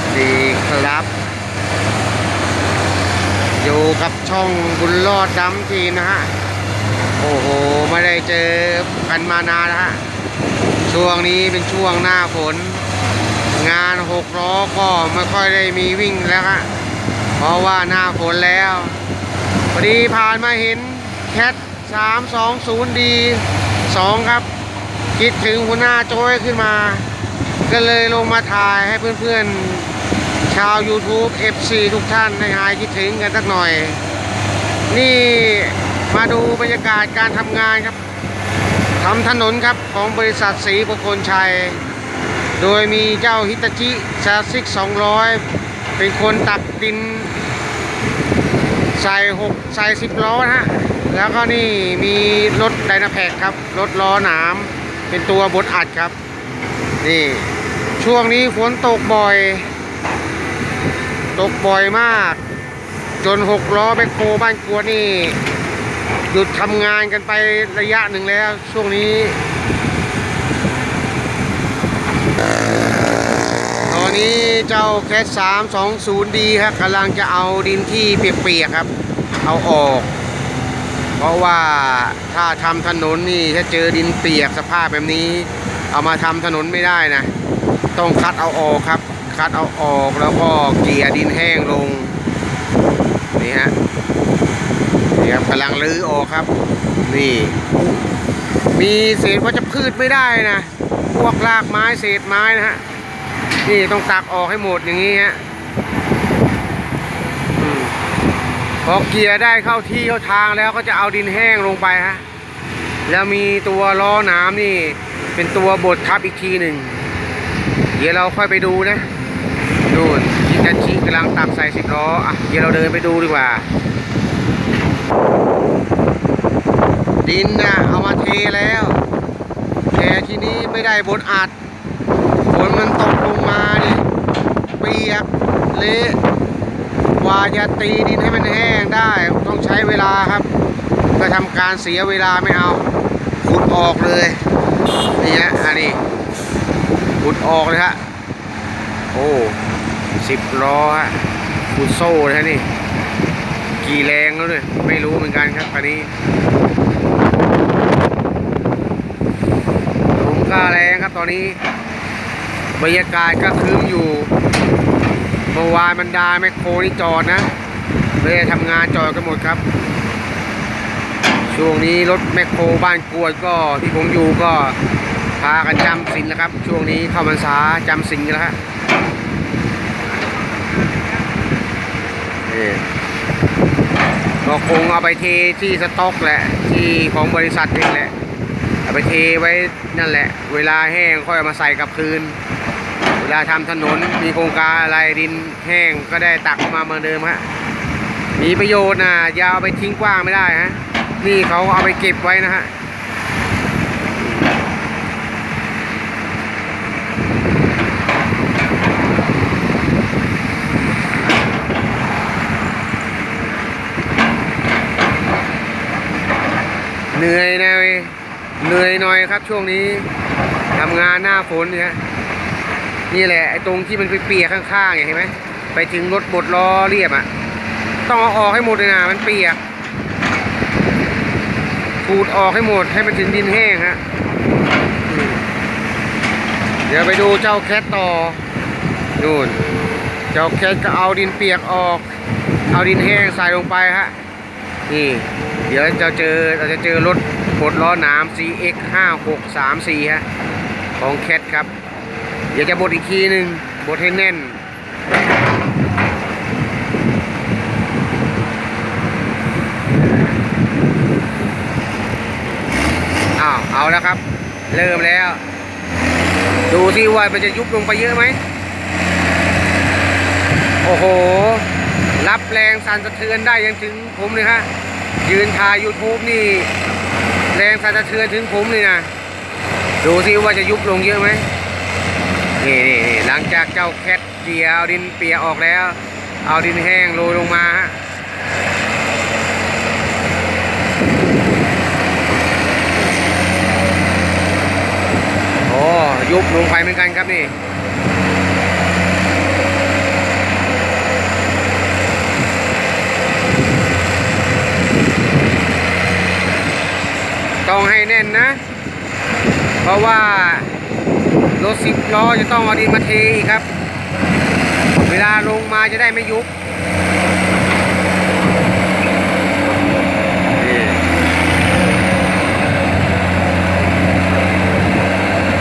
สดีครับ อยู่กับช่องบุญรอดดำทีนะฮะ โอ้โห ไม่ได้เจอกันมานานนะฮะ ช่วงนี้เป็นช่วงหน้าฝน งานหกล้อก็ไม่ค่อยได้มีวิ่งแล้วฮะ เพราะว่าหน้าฝนแล้วพอดีผ่านมาเห็นแคท320ดี2ครับ คิดถึงหัวหน้าโจ้ยขึ้นมา ก็เลยลงมาถ่ายให้เพื่อนๆ ชาว YouTube FC ทุกท่านให้หายคิดถึงกันสักหน่อย นี่มาดูบรรยากาศการทำงานครับทำถนนครับของบริษัทสีประคนชัย โดยมีเจ้าฮิตาชิซาซิก 200 เป็นคนตักดิน ใส่หกใส่สิบล้อนะฮะ แล้วก็นี่มีรถไดนาแพกครับ รถล้อหนาม เป็นตัวบดอัดครับ นี่ ช่วงนี้ฝนตกบ่อย ตกบ่อยมาก จนหกล้อแบคโคบ้านกลัวนี่ หยุดทำงานกันไประยะหนึ่งแล้ว ช่วงนี้ ตอนนี้เจ้าแคส320ดีครับกำลังจะเอาดินที่เปียกๆครับ เอาออก เพราะว่าถ้าทำถนนนี่ถ้าเจอดินเปียกสภาพแบบนี้ เอามาทำถนนไม่ได้นะ ต้องคัดเอาออกครับ คัดเอาออกแล้วก็เกลี่ยดินแห้งลง นี่ฮะนี่ครับกำลังลื้อออกครับ นี่ มีเศษวัชพืชไม่ได้นะ พวกรากไม้เศษไม้นะฮะ นี่ต้องตักออกให้หมดอย่างนี้ฮะพอเกียร์ได้เข้าที่เข้าทางแล้วก็จะเอาดินแห้งลงไปฮะ แล้วมีตัวล้อน้ำนี่ เป็นตัวบดทับอีกทีหนึ่ง เดี๋ยวเราค่อยไปดูนะดูนจิจันชิกำลังตักใส่สิบล้ออะเดี๋ยวเราเดินไปดูดีกว่า ดินนะเอามาเทแล้วแต่ที่นี้ไม่ได้บดอัดฝนมันตกลงมานี่เปียกเละกว่าจะตีดินให้มันแห้งได้ต้องใช้เวลาครับก็ทำการเสียเวลาไม่เอาขุดออกเลยนี่ฮะอันนี้ ขุดออกเลยฮะ โอ้สิบล้อฮะขุดโซ่เลยฮะนี่ กี่แรงแล้วเนี่ยไม่รู้เหมือนกันครับคันนี้ลมก็แรงครับตอนนี้ บรรยากาศก็คืมอยู่เมื่อวานบรรดาแมคโครนี่จอดนะไม่ได้ทำงานจอดกันหมดครับ ช่วงนี้รถแมคโครบ้านกวดก็ที่ผมอยู่ก็ พากันจำสินนะครับ ช่วงนี้เข้าพรรษาจำสินกันแล้วฮะก็คงเอาไปเทที่สต็อกแหละ ที่ของบริษัทเองแหละ เอาไปเทไว้นั่นแหละ เวลาแห้งค่อยเอามาใส่กลับคืน เวลาทำถนนมีโครงการอะไรดินแห้งก็ได้ตักออกมาเหมือนเดิมฮะมีประโยชน์นะอย่าเอาไปทิ้งกว้างไม่ได้ฮะนี่เขาเอาไปเก็บไว้นะฮะ เหนื่อยหนะเว้ยเหนื่อยหน่อยครับ ช่วงนี้ทำงานหน้าฝนเนี่ยนี่แหละไอ้ตรงที่มันเปียกข้างๆเนี่ยเห็นไหมไปถึงรถบดล้อเรียบอะต้องเอาออกให้หมดเลยนะมันเปียกขูดออกให้หมดให้มันถึงดินแห้งฮะเดี๋ยวไปดูเจ้าแคทต่อนู่น เจ้าแคทก็เอาดินเปียกออก เอาดินแห้งใส่ลงไปฮะนี่ เดี๋ยวจะเจอเราจะเจอรถบดล้อหนาม CX 5634ฮะของแคทครับ เดี๋ยวจะบดอีกทีหนึ่งบดให้แน่น อ้าว เอาแล้วครับ เริ่มแล้ว ดูสิว่ามันจะยุบลงไปเยอะไหม โอ้โห รับแรงสั่นสะเทือนได้ยังถึงผมเลยฮะ ยืนถ่าย YouTube นี่แรงสะเทือนถึงผมเลยนะ ดูสิว่าจะยุบลงเยอะไหมนี่นี่หลังจากเจ้าแคทเกียเอาดินเปียออกแล้ว เอาดินแห้งโรยลงมาฮะโอ้ยุบลงไปเหมือนกันครับนี่ ต้องให้แน่นนะ เพ ราะว่ารถสิบล้อจะต้องเอาดินมาเทอีกครับ เวลาลงมาจะได้ไม่ยุบ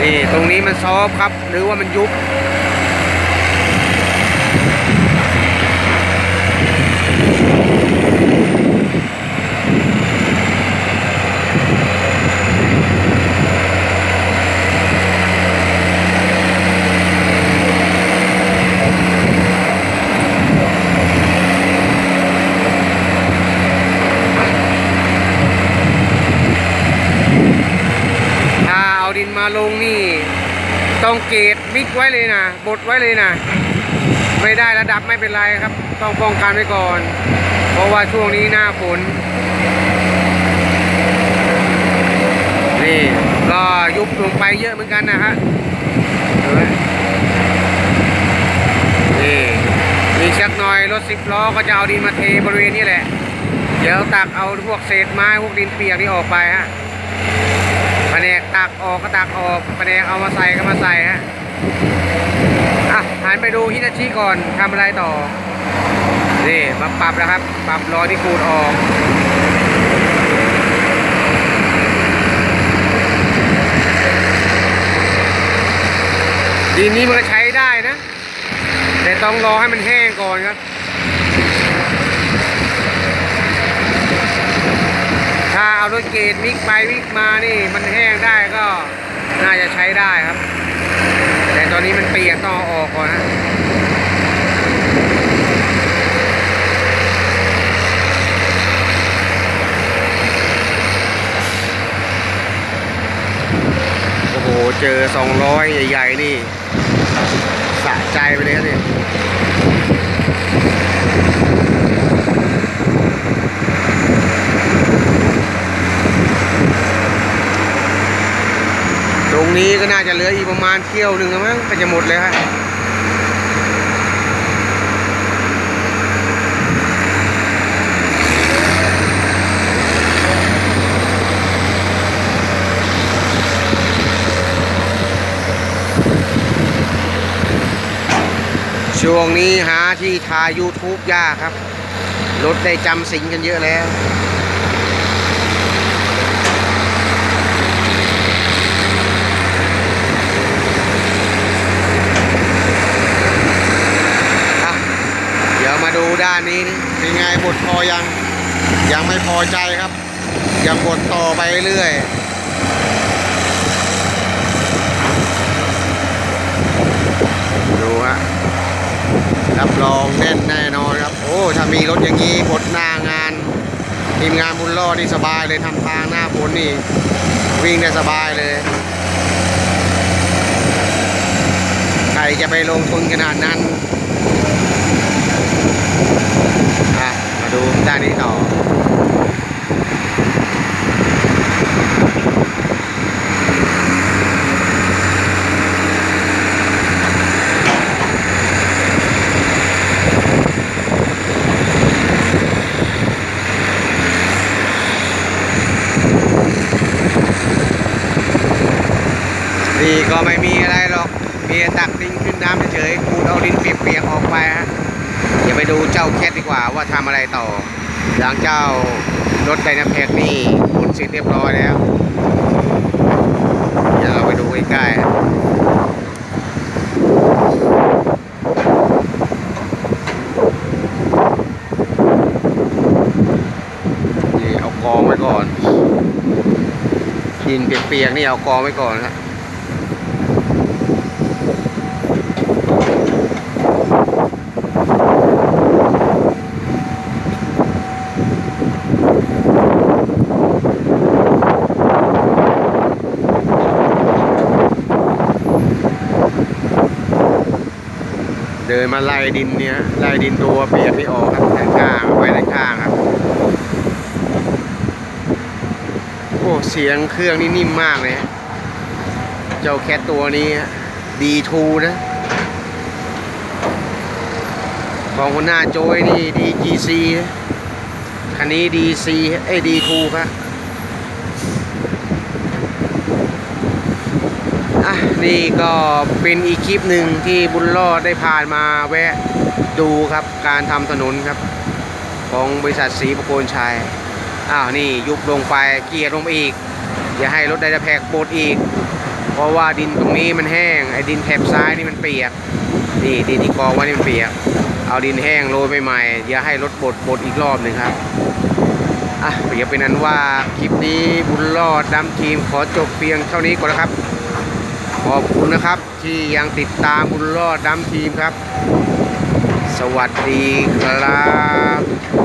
นี่ตรงนี้มันซอฟครับ หรือว่ามันยุบ ถ้าเอาดินมาลงนี่ ต้องเก ตมิกไว้เลยนะบดไว้เลยนะไม่ได้ระดับไม่เป็นไรครับ ต้องป้องกันไว้ก่อน เพราะว่าช่วงนี้หน้าฝนนี่ก็ยุบลงไปเยอะเหมือนกันนะฮะเห็นไหมนี่อีกสักหน่อยรถสิบล้อก็จะเอาดินมาเทบริเวณนี้แหละ เดี๋ยวตักเอาพวกเศษไม้พวกดินเปียกนี่ออกไปฮะแผนกตักออกก็ตักออกแผนกเอามาใส่ก็มาใส่ฮะ อะหันไปดูฮิตาชิก่อนทำอะไรต่อ นี่มาปรับแล้วครับ ปรับรอยที่ขูดออกดินนี้มันก็ใช้ได้นะ แต่ต้องรอให้มันแห้งก่อนครับ ถ้าเอารถเกตมิกไปมิกมานี่ มันแห้งได้ก็น่าจะใช้ได้ครับ แต่ตอนนี้มันเปียกต้องออกก่อนนะโอ้โห เจอ 200 ใหญ่ ๆ นี่ สะใจไปเลยครับเนี่ย รงนี้ก็น่าจะเหลืออีกประมาณเที่ยวหนึ่งแล้วมั้งก็จะหมดเลยฮะช่วงนี้หาที่ถ่าย YouTube ยากครับ รถได้จำสิงกันเยอะแล้ว อะเดูด้านนี้นี่เป็นไงบทพอยังยังไม่พอใจครับ ยังบทต่อไปเรื่อยดูฮะรับรองแน่นแน่นอนครับ โอ้ถ้ามีรถอย่างนี้บทหน้างานทีมงานบุญรอดนี่สบายเลยทำทางหน้าฝนนี่วิ่งได้สบายเลยใครจะไปลงทุนขนาดนั้น อะ มา ดูด้านนี้ต่อนี่ก็ไม่มีอะไรหรอก มีตักดินขึ้นน้ำเฉยๆขูเอาดินเปียกๆออกไปฮะ ดี๋ยวไปดูเจ้าแคทดีกว่าว่าทำอะไรต่อ หลังเจ้ารถไดนาแพกนี่ขนเสร็จเรียบร้อยแล้ว เดี๋ยวเราไปดูใกล้ๆนี่เอากองไว้ก่อนดินเปียกๆนี่เอากองไว้ก่อนฮะ เดินมาไล่ดินเนี่ยไล่ดินตัวเปียกที่ออกครับด้านข้างเอาไว้ด้านข้างครับโอ้เสียงเครื่องนี่นิ่มมากเลยเจ้าแคทตัวนี้ดีทูนะ ของคนหน้าโจยนี่ดีจีซีคันนี้ดีซีไอ้ดีทูครับ นี่ก็เป็นอีกคลิปหนึ่งที่บุญรอดได้ผ่านมาแวะดูครับการทำถนนครับ ของบริษัทสีประโคนชัยอ้าวนี่ยุบลงไปเกียร์ลงอีก อย่าให้รถไดนาแพกปดอีก เพราะว่าดินตรงนี้มันแห้งไอ้ดินแถบซ้ายนี่มันเปียกนี่ดินที่กองไว้นี่มันเปียก เอาดินแห้งโรยใหม่ๆอย่าให้รถปดปดอีกรอบหนึ่งครับอะอย่าเป็นนั้นว่าคลิปนี้บุญรอดดำทีมขอจบเพียงเท่านี้ก่อนนะครับ ขอบคุณนะครับที่ยังติดตามบุญรอดดำทีมครับ สวัสดีครับ